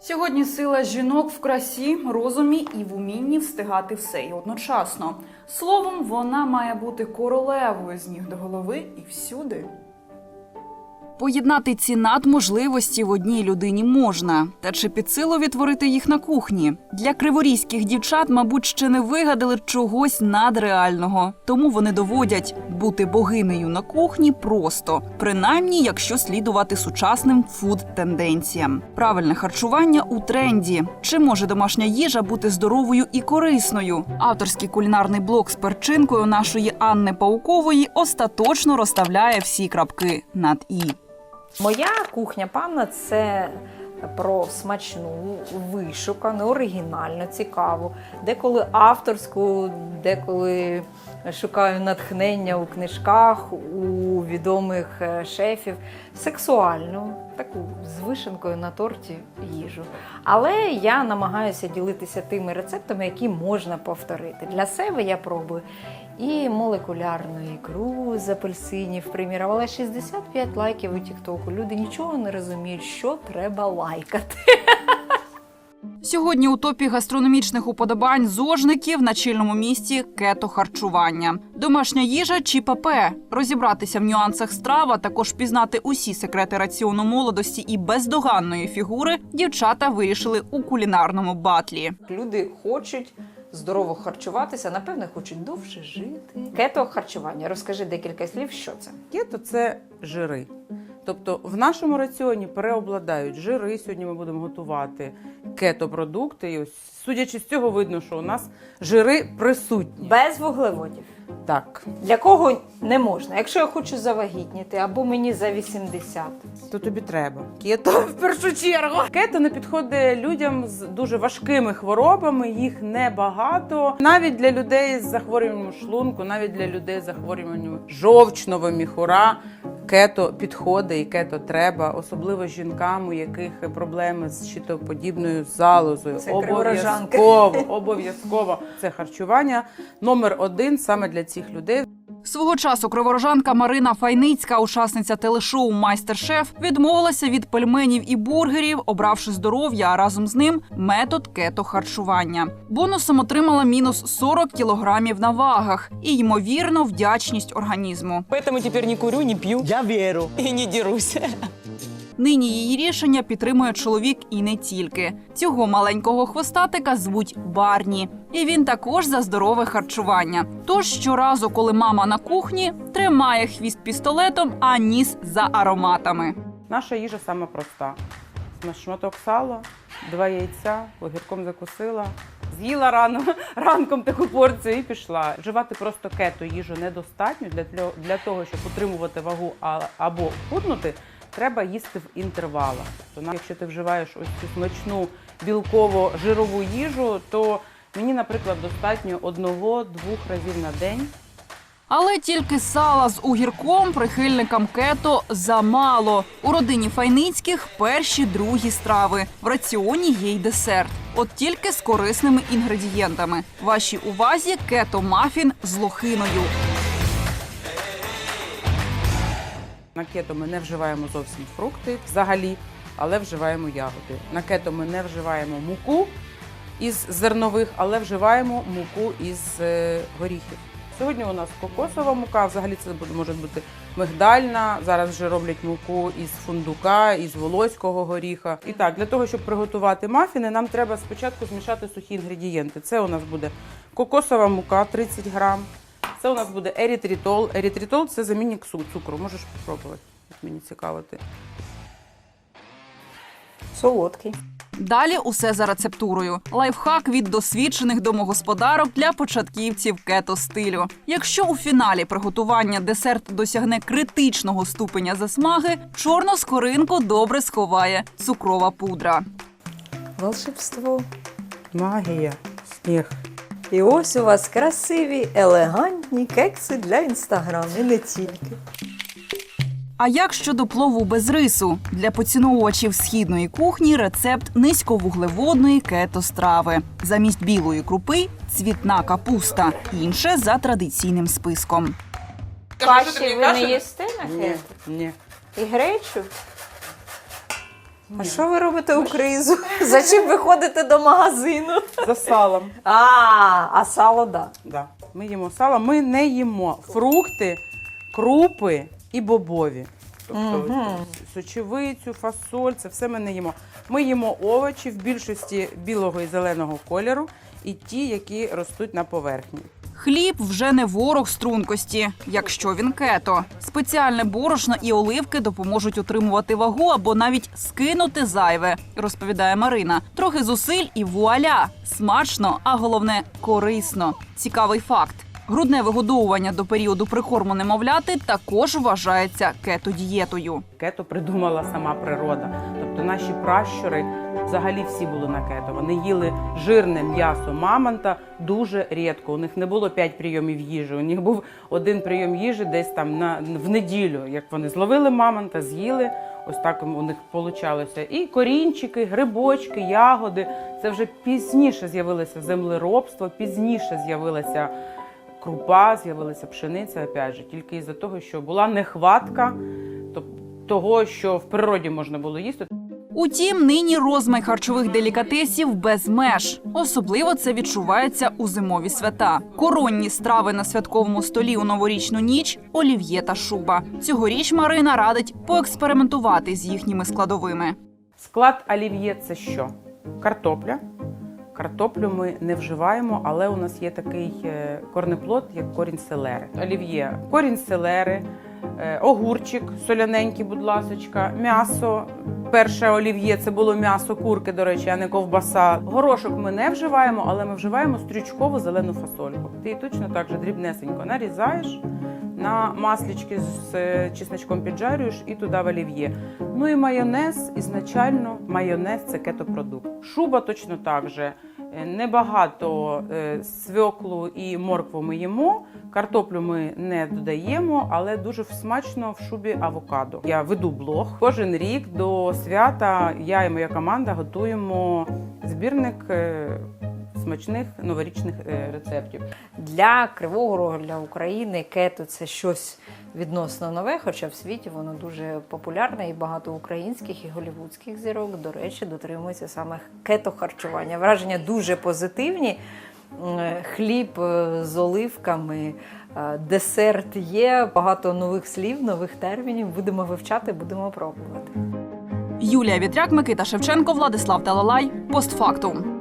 Сьогодні сила жінок в красі, розумі і в умінні встигати все і одночасно. Словом, вона має бути королевою з ніг до голови і всюди. Поєднати ці надможливості в одній людині можна. Та чи під силу відтворити їх на кухні? Для криворізьких дівчат, мабуть, ще не вигадали чогось надреального. Тому вони доводять бути богинею на кухні просто, принаймні, якщо слідувати сучасним фуд-тенденціям. Правильне харчування у тренді. Чи може домашня їжа бути здоровою і корисною? Авторський кулінарний блок з перчинкою нашої Анни Паукової остаточно розставляє всі крапки над і. Моя кухня панна це про смачну, вишукану, оригінальну, цікаву, деколи авторську, деколи шукаю натхнення у книжках, у відомих е, шефів, сексуальну, таку з вишенкою на торті їжу. Але я намагаюся ділитися тими рецептами, які можна повторити. Для себе я пробую і молекулярну ікру з апельсинів примірувала 65 лайків у Тіктоку. Люди нічого не розуміють, що треба лайкати. Сьогодні у топі гастрономічних уподобань зожників на чільному місці кето харчування, домашня їжа чи ПП. Розібратися в нюансах страв, а також пізнати усі секрети раціону молодості і бездоганної фігури дівчата вирішили у кулінарному батлі. Люди хочуть здорово харчуватися, напевне, хочуть довше жити. Кето харчування. Розкажи декілька слів, що це. Кето це жири. Тобто в нашому раціоні переобладають жири. Сьогодні ми будемо готувати кето-продукти. І ось, судячи з цього, видно, що у нас жири присутні. Без вуглеводів. Так, Для кого не можна? Якщо я хочу завагітніти або мені за 80. то тобі треба. Кето в першу чергу. Кето не підходить людям з дуже важкими хворобами, їх небагато. Навіть для людей з захворюванням шлунку, навіть для людей з захворюванням жовчного міхура. Кето підходи і кето треба, особливо жінкам, у яких проблеми з щитоподібною залозою. Це. Обов'язково, обов'язково. Це харчування номер один саме для цих людей. Свого часу криворожанка Марина Файницька, учасниця телешоу Майстер-шеф, відмовилася від пельменів і бургерів, обравши здоров'я, а разом з ним метод кето харчування. Бонусом отримала мінус 40 кілограмів на вагах і ймовірно вдячність організму. Поэтому теперь не курю, не пью Я верю. и не дерусь. Нині її рішення підтримує чоловік і не тільки. Цього маленького хвостатика звуть Барні, і він також за здорове харчування. Тож щоразу, коли мама на кухні, тримає хвіст пістолетом, а ніс за ароматами. Наша їжа сама проста. На шматок сала, два яйця, огірком закусила. З'їла рано, ранком таку порцію і пішла. Вживати просто кето їжу недостатньо для, для, того, щоб утримувати вагу або худнути, треба їсти в інтервалах. Тобто, якщо ти вживаєш ось цю смачну білково-жирову їжу, то мені, наприклад, достатньо одного-двох разів на день Але тільки сала з огірком прихильникам кето замало. У родині Файницьких перші другі страви. В раціоні є й десерт. От тільки з корисними інгредієнтами. Вашій увазі кето мафін з лохиною. На кето ми не вживаємо зовсім фрукти взагалі, але вживаємо ягоди. На кето ми не вживаємо муку із зернових, але вживаємо муку із е, горіхів. Сьогодні у нас кокосова мука, взагалі це може бути мигдальна. Зараз вже роблять муку із фундука, із волоського горіха. І так, для того, щоб приготувати мафіни, нам треба спочатку змішати сухі інгредієнти. Це у нас буде кокосова мука 30 грам. Це у нас буде ерітритол. Ерітритол це замінник цу- цукру. Можеш спробувати. Як мені цікаво ти. Солодкий. Далі усе за рецептурою. Лайфхак від досвідчених домогосподарок для початківців кето стилю. Якщо у фіналі приготування десерт досягне критичного ступеня засмаги, чорну скоринку добре сховає цукрова пудра. Волшебство. Магія, сніг. І ось у вас красиві, елегантні кекси для інстаграму, і не тільки. А як щодо плову без рису? Для поціновувачів східної кухні рецепт низьковуглеводної кето-страви. Замість білої крупи цвітна капуста. Інше за традиційним списком. Каші ви не їсте на Ні, ні. І гречу? А що ви робите у кризу? За чим ви ходите до магазину? За салом. А, а сало, да. Да. Ми їмо сало, ми не їмо фрукти, крупи і бобові. Тобто Мгм. сочевицю, фасоль, це все ми не їмо. Ми їмо овочі в більшості білого і зеленого кольору, і ті, які ростуть на поверхні. Хліб вже не ворог стрункості, якщо він кето. Спеціальне борошно і оливки допоможуть утримувати вагу або навіть скинути зайве, розповідає Марина. Трохи зусиль і вуаля! Смачно, а головне корисно. Цікавий факт. Грудне вигодовування до періоду прикорму немовляти також вважається кето-дієтою. Кето придумала сама природа. Тобто наші пращури взагалі всі були на кето. Вони їли жирне м'ясо мамонта дуже рідко. У них не було п'ять прийомів їжі. У них був один прийом їжі десь там на в неділю. Як вони зловили мамонта, з'їли. Ось так у них получалося. І корінчики, грибочки, ягоди. Це вже пізніше з'явилося землеробство, пізніше з'явилася крупа, з'явилася пшениця, опять же, тільки із-за того, що була нехватка того, що в природі можна було їсти. Утім, нині розмай харчових делікатесів без меж. Особливо це відчувається у зимові свята. Коронні страви на святковому столі у новорічну ніч олів'є та шуба. Цьогоріч Марина радить поекспериментувати з їхніми складовими. Склад олів'є це що? Картопля. Картоплю ми не вживаємо, але у нас є такий е, корнеплод, як корінь селери. Олів'є, корінь селери, огурчик соляненький, будь ласочка, м'ясо. Перше олів'є це було м'ясо курки, до речі, а не ковбаса. Горошок ми не вживаємо, але ми вживаємо стрючкову зелену фасольку. Ти точно так же дрібнесенько нарізаєш на маслічки з е, чесночком піджарюєш і туди в олів'є. Ну і майонез ізначально майонез це кетопродукт. Шуба точно так же. Е, Небагато е, свеклу і моркву ми їмо. Картоплю ми не додаємо, але дуже смачно в шубі авокадо. Я веду блог. Кожен рік до свята я і моя команда готуємо збірник е, смачних новорічних е, рецептів. Для Кривого Рогу, для України кето це щось відносно нове, хоча в світі воно дуже популярне і багато українських і голівудських зірок, до речі, дотримуються саме кето-харчування. Враження дуже позитивні. Хліб е, з оливками, е, десерт є, багато нових слів, нових термінів. Будемо вивчати, будемо пробувати. Юлія Вітряк, Микита Шевченко, Владислав Талалай. Постфактум.